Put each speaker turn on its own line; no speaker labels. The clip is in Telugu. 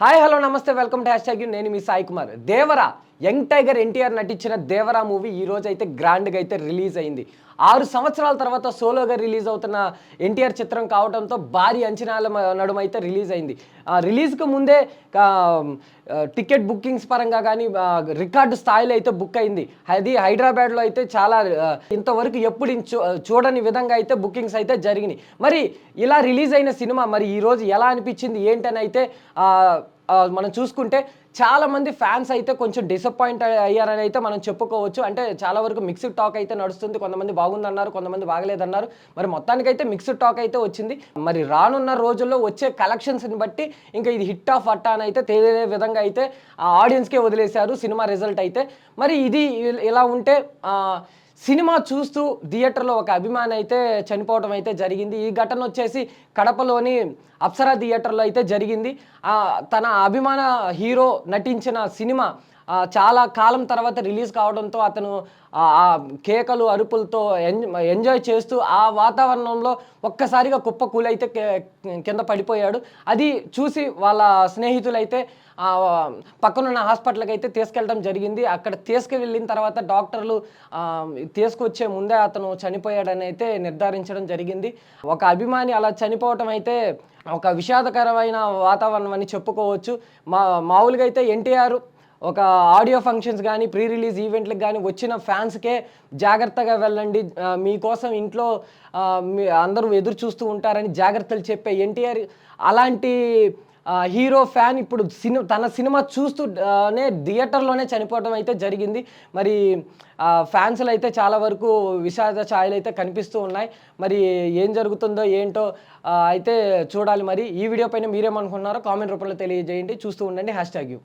హాయ్ హలో నమస్తే వెల్కమ్ టు హ్యాష్ ట్యాగ్ నేను మీ సాయి కుమార్. దేవరా యంగ్ టైగర్ ఎన్టీఆర్ నటించిన దేవరా మూవీ ఈ రోజు అయితే గ్రాండ్గా అయితే రిలీజ్ అయింది. ఆరు సంవత్సరాల తర్వాత సోలోగా రిలీజ్ అవుతున్న ఎన్టీఆర్ చిత్రం కావడంతో భారీ అంచనాల నడుమైతే నడుమ అయితే రిలీజ్ అయింది. రిలీజ్కు రిలీజ్కి ముందే టికెట్ బుకింగ్స్ పరంగా కానీ రికార్డు స్థాయిలో అయితే బుక్ అయింది. అది హైదరాబాద్లో అయితే చాలా ఇంతవరకు ఎప్పుడు చూ- చూడని విధంగా అయితే బుకింగ్స్ అయితే జరిగినాయి. మరి ఇలా రిలీజ్ అయిన సినిమా మరి ఈరోజు ఎలా అనిపించింది? ఏంటని అయితే మనం చూసుకుంటే చాలా మంది ఫ్యాన్స్ అయితే కొంచెం డిసప్పాయింట్ అయ్యారని అయితే మనం చెప్పుకోవచ్చు. అంటే చాలా వరకు మిక్స్డ్ టాక్ అయితే నడుస్తుంది. కొంతమంది బాగుందన్నారు కొంతమంది బాగలేదన్నారు. మరి మొత్తానికైతే మిక్స్డ్ టాక్ అయితే వచ్చింది. మరి రానున్న రోజుల్లో వచ్చే కలెక్షన్స్ని బట్టి ఇంకా ఇది హిట్ ఆఫ్ అట్టా అని అయితే తెలియదే విధంగా అయితే ఆ ఆడియన్స్కే వదిలేశారు సినిమా రిజల్ట్ అయితే. మరి ఇది ఇలా ఉంటే సినిమా చూస్తూ థియేటర్లో ఒక అభిమాని అయితే చనిపోవడం అయితే జరిగింది. ఈ ఘటన వచ్చేసి కడపలోని అప్సరా థియేటర్లో అయితే జరిగింది. తన అభిమాన హీరో నటించిన సినిమా చాలా కాలం తర్వాత రిలీజ్ కావడంతో అతను ఆ కేకలు అరుపులతో ఎన్- ఎంజాయ్ చేస్తూ ఆ వాతావరణంలో ఒక్కసారిగా కుప్ప కూలైతే కింద పడిపోయాడు. అది చూసి వాళ్ళ స్నేహితులైతే పక్కనున్న హాస్పిటల్కి అయితే తీసుకెళ్ళడం జరిగింది. అక్కడ తీసుకువెళ్ళిన తర్వాత డాక్టర్లు తీసుకొచ్చే ముందే అతను చనిపోయాడని అయితే నిర్ధారించడం జరిగింది. ఒక అభిమాని అలా చనిపోవటం అయితే ఒక విషాదకరమైన వాతావరణం అని చెప్పుకోవచ్చు. మా మామూలుగా అయితే ఎన్టీఆర్ ఒక ఆడియో ఫంక్షన్స్ కానీ ప్రీ రిలీజ్ ఈవెంట్లకు కానీ వచ్చిన ఫ్యాన్స్కే జాగ్రత్తగా వెళ్ళండి. మీకోసం ఇంట్లో మీ అందరూ ఎదురు చూస్తూ ఉంటారని జాగ్రత్తలు చెప్పే ఎన్టీఆర్ అలాంటి హీరో ఫ్యాన్ ఇప్పుడు సినిమా తన సినిమా చూస్తూనే థియేటర్లోనే చనిపోవడం అయితే జరిగింది. మరి ఫ్యాన్స్లు అయితే చాలా వరకు విషాద ఛాయలు అయితే కనిపిస్తూ ఉన్నాయి. మరి ఏం జరుగుతుందో ఏంటో అయితే చూడాలి మరి. ఈ వీడియో పైన మీరేమనుకున్నారో కామెంట్ రూపంలో తెలియజేయండి. చూస్తూ ఉండండి. Hashtag you.